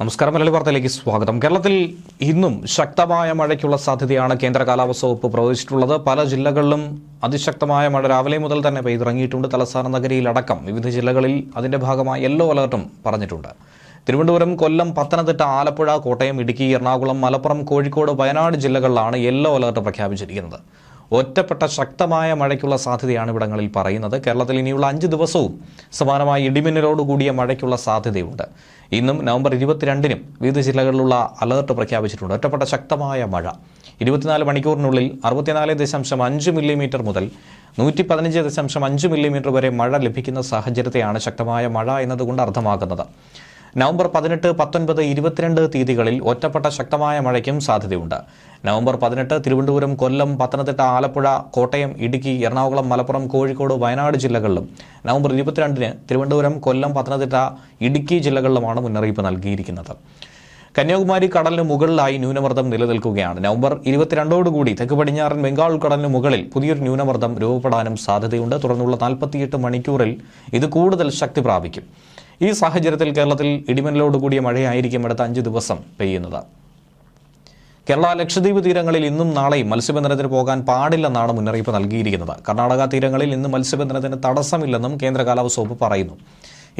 നമസ്കാരം മലയാളി വാർത്തയിലേക്ക് സ്വാഗതം. കേരളത്തിൽ ഇന്നും ശക്തമായ മഴയ്ക്കുള്ള സാധ്യതയാണ് കേന്ദ്ര കാലാവസ്ഥ വകുപ്പ് പ്രവചിച്ചിട്ടുള്ളത്. പല ജില്ലകളിലും അതിശക്തമായ മഴ രാവിലെ മുതൽ തന്നെ പെയ്തിറങ്ങിയിട്ടുണ്ട്. തലസ്ഥാന നഗരിയിലടക്കം വിവിധ ജില്ലകളിൽ അതിന്റെ ഭാഗമായി യെല്ലോ അലർട്ടും പറഞ്ഞിട്ടുണ്ട്. തിരുവനന്തപുരം കൊല്ലം പത്തനംതിട്ട ആലപ്പുഴ കോട്ടയം ഇടുക്കി എറണാകുളം മലപ്പുറം കോഴിക്കോട് വയനാട് ജില്ലകളിലാണ് യെല്ലോ അലർട്ട് പ്രഖ്യാപിച്ചിരിക്കുന്നത്. ഒറ്റപ്പെട്ട ശക്തമായ മഴയ്ക്കുള്ള സാധ്യതയാണ് ഇവിടങ്ങളിൽ പറയുന്നത്. കേരളത്തിൽ ഇനിയുള്ള അഞ്ച് ദിവസവും സമാനമായ ഇടിമിന്നലോടുകൂടിയ മഴയ്ക്കുള്ള സാധ്യതയുണ്ട്. ഇന്നും നവംബർ ഇരുപത്തിരണ്ടിനും വിവിധ ജില്ലകളിലുള്ള അലർട്ട് പ്രഖ്യാപിച്ചിട്ടുണ്ട്. ഒറ്റപ്പെട്ട ശക്തമായ മഴ. ഇരുപത്തിനാല് മണിക്കൂറിനുള്ളിൽ അറുപത്തിനാല് ദശാംശം അഞ്ച് മില്ലിമീറ്റർ മുതൽ നൂറ്റി പതിനഞ്ച് ദശാംശം അഞ്ച് മില്ലിമീറ്റർ വരെ മഴ ലഭിക്കുന്ന സാഹചര്യത്തെയാണ് ശക്തമായ മഴ എന്നതുകൊണ്ട് അർത്ഥമാക്കുന്നത്. നവംബർ പതിനെട്ട് പത്തൊൻപത് ഇരുപത്തിരണ്ട് തീയതികളിൽ ഒറ്റപ്പെട്ട ശക്തമായ മഴയ്ക്കും സാധ്യതയുണ്ട്. നവംബർ പതിനെട്ട് തിരുവനന്തപുരം കൊല്ലം പത്തനംതിട്ട ആലപ്പുഴ കോട്ടയം ഇടുക്കി എറണാകുളം മലപ്പുറം കോഴിക്കോട് വയനാട് ജില്ലകളിലും നവംബർ ഇരുപത്തിരണ്ടിന് തിരുവനന്തപുരം കൊല്ലം പത്തനംതിട്ട ഇടുക്കി ജില്ലകളിലുമാണ് മുന്നറിയിപ്പ് നൽകിയിരിക്കുന്നത്. കന്യാകുമാരി കടലിന് മുകളിലായി ന്യൂനമർദ്ദം നിലനിൽക്കുകയാണ്. നവംബർ ഇരുപത്തിരണ്ടോടുകൂടി തെക്ക് പടിഞ്ഞാറൻ ബംഗാൾ കടലിന് മുകളിൽ പുതിയൊരു ന്യൂനമർദ്ദം രൂപപ്പെടാനും സാധ്യതയുണ്ട്. തുടർന്നുള്ള നാൽപ്പത്തിയെട്ട് മണിക്കൂറിൽ ഇത് കൂടുതൽ ശക്തി പ്രാപിക്കും. ഈ സാഹചര്യത്തിൽ കേരളത്തിൽ ഇടിമിന്നലോട് കൂടിയ മഴയായിരിക്കും അടുത്ത അഞ്ച് ദിവസം പെയ്യുന്നത്. കേരള ലക്ഷദ്വീപ് തീരങ്ങളിൽ ഇന്നും നാളെയും മത്സ്യബന്ധനത്തിന് പോകാൻ പാടില്ലെന്നാണ് മുന്നറിയിപ്പ് നൽകിയിരിക്കുന്നത്. കർണാടക തീരങ്ങളിൽ ഇന്ന് മത്സ്യബന്ധനത്തിന് തടസ്സമില്ലെന്നും കേന്ദ്ര കാലാവസ്ഥ വകുപ്പ് പറയുന്നു.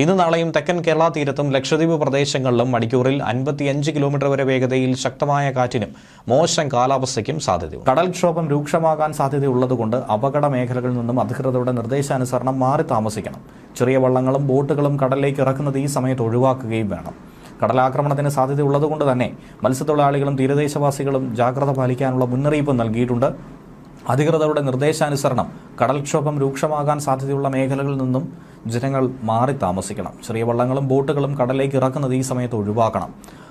ഇന്ന് നാളെയും തെക്കൻ കേരള തീരത്തും ലക്ഷദ്വീപ് പ്രദേശങ്ങളിലും മണിക്കൂറിൽ അൻപത്തിയഞ്ച് കിലോമീറ്റർ വരെ വേഗതയിൽ ശക്തമായ കാറ്റിനും മോശം കാലാവസ്ഥയ്ക്കും സാധ്യതയുണ്ട്. കടൽക്ഷോഭം രൂക്ഷമാകാൻ സാധ്യതയുള്ളതുകൊണ്ട് അപകട മേഖലകളിൽ നിന്നും അധികൃതരുടെ നിർദ്ദേശാനുസരണം മാറി താമസിക്കണം. ചെറിയ വള്ളങ്ങളും ബോട്ടുകളും കടലിലേക്ക് ഇറക്കുന്നത് ഈ സമയത്ത് ഒഴിവാക്കുകയും വേണം. കടലാക്രമണത്തിന് സാധ്യതയുള്ളതുകൊണ്ട് തന്നെ മത്സ്യത്തൊഴിലാളികളും തീരദേശവാസികളും ജാഗ്രത പാലിക്കാനുള്ള മുന്നറിയിപ്പ് നൽകിയിട്ടുണ്ട്. അധികൃതരുടെ നിർദ്ദേശാനുസരണം കടൽക്ഷോഭം രൂക്ഷമാകാൻ സാധ്യതയുള്ള മേഖലകളിൽ നിന്നും ജനങ്ങൾ മാറി താമസിക്കണം. ചെറിയ വള്ളങ്ങളും ബോട്ടുകളും കടലിലേക്ക് ഇറക്കുന്നത് ഈ സമയത്ത് ഒഴിവാക്കണം.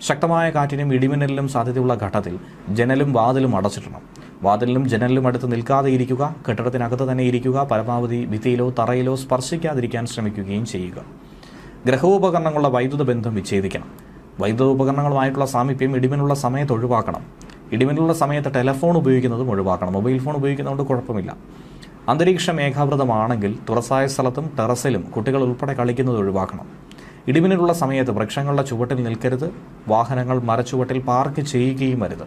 ശക്തമായ കാറ്റിനും ഇടിമിന്നലിനും സാധ്യതയുള്ള ഘട്ടത്തിൽ ജനലും വാതിലും അടച്ചിടണം. വാതിലിലും ജനലിലും അടുത്ത് നിൽക്കാതെ ഇരിക്കുക കെട്ടിടത്തിനകത്ത് തന്നെ ഇരിക്കുക പരമാവധി ഭിത്തിയിലോ തറയിലോ സ്പർശിക്കാതിരിക്കാൻ ശ്രമിക്കുകയും ചെയ്യുക. ഗ്രഹോപകരണങ്ങളുടെ വൈദ്യുത ബന്ധം വിച്ഛേദിക്കണം. വൈദ്യുത ഉപകരണങ്ങളുമായിട്ടുള്ള സാമീപ്യം ഇടിമിനുള്ള സമയത്ത് ഒഴിവാക്കണം. ഇടിമിനുള്ള സമയത്ത് ടെലഫോൺ ഉപയോഗിക്കുന്നതും ഒഴിവാക്കണം. മൊബൈൽ ഫോൺ ഉപയോഗിക്കുന്നതുകൊണ്ട് കുഴപ്പമില്ല. അന്തരീക്ഷം മേഘാവൃതമാണെങ്കിൽ തുറസായ സ്ഥലത്തും ടെറസിലും കുട്ടികൾ ഉൾപ്പെടെ കളിക്കുന്നത് ഒഴിവാക്കണം. ഇടിമിന്നലുള്ള സമയത്ത് വൃക്ഷങ്ങളുടെ ചുവട്ടിൽ നിൽക്കരുത് വാഹനങ്ങൾ മരച്ചുവട്ടിൽ പാർക്ക് ചെയ്യുകയും അരുത്.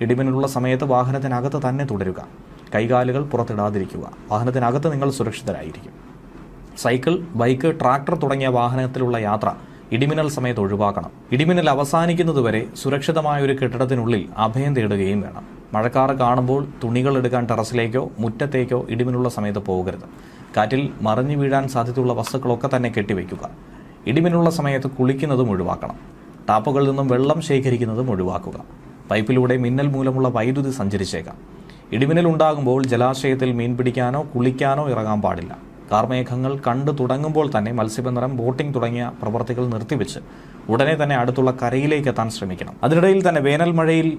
ഇടിമിന്നലുള്ള സമയത്ത് വാഹനത്തിനകത്ത് തന്നെ തുടരുക. കൈകാലുകൾ പുറത്തിടാതിരിക്കുക. വാഹനത്തിനകത്ത് നിങ്ങൾ സുരക്ഷിതരായിരിക്കും. സൈക്കിൾ ബൈക്ക് ട്രാക്ടർ തുടങ്ങിയ വാഹനത്തിലുള്ള യാത്ര ഇടിമിന്നൽ സമയത്ത് ഒഴിവാക്കണം. ഇടിമിന്നൽ അവസാനിക്കുന്നതുവരെ സുരക്ഷിതമായ ഒരു കെട്ടിടത്തിനുള്ളിൽ അഭയം തേടുകയും വേണം. മഴക്കാറ് കാണുമ്പോൾ തുണികൾ എടുക്കാൻ ടെറസിലേക്കോ മുറ്റത്തേക്കോ ഇടിമിന്നുള്ള സമയത്ത് പോകരുത്. കാറ്റിൽ മറിഞ്ഞു വീഴാൻ സാധ്യതയുള്ള വസ്തുക്കളൊക്കെ തന്നെ കെട്ടിവെക്കുക ഇടിമിന്നുള്ള സമയത്ത് കുളിക്കുന്നതും ഒഴിവാക്കണം. ടാപ്പുകളിൽ നിന്നും വെള്ളം ശേഖരിക്കുന്നതും ഒഴിവാക്കുക. പൈപ്പിലൂടെ മിന്നൽ മൂലമുള്ള വൈദ്യുതി സഞ്ചരിച്ചേക്കാം. ഇടിമിന്നൽ ഉണ്ടാകുമ്പോൾ ജലാശയത്തിൽ മീൻ പിടിക്കാനോ കുളിക്കാനോ ഇറങ്ങാൻ പാടില്ല. കാർമേഘങ്ങൾ കണ്ടു തുടങ്ങുമ്പോൾ തന്നെ മത്സ്യബന്ധനം ബോട്ടിംഗ് തുടങ്ങിയ പ്രവർത്തികൾ നിർത്തിവെച്ച് ഉടനെ തന്നെ അടുത്തുള്ള കരയിലേക്ക് എത്താൻ ശ്രമിക്കണം. അതിനിടയിൽ തന്നെ വേനൽ മഴയിൽ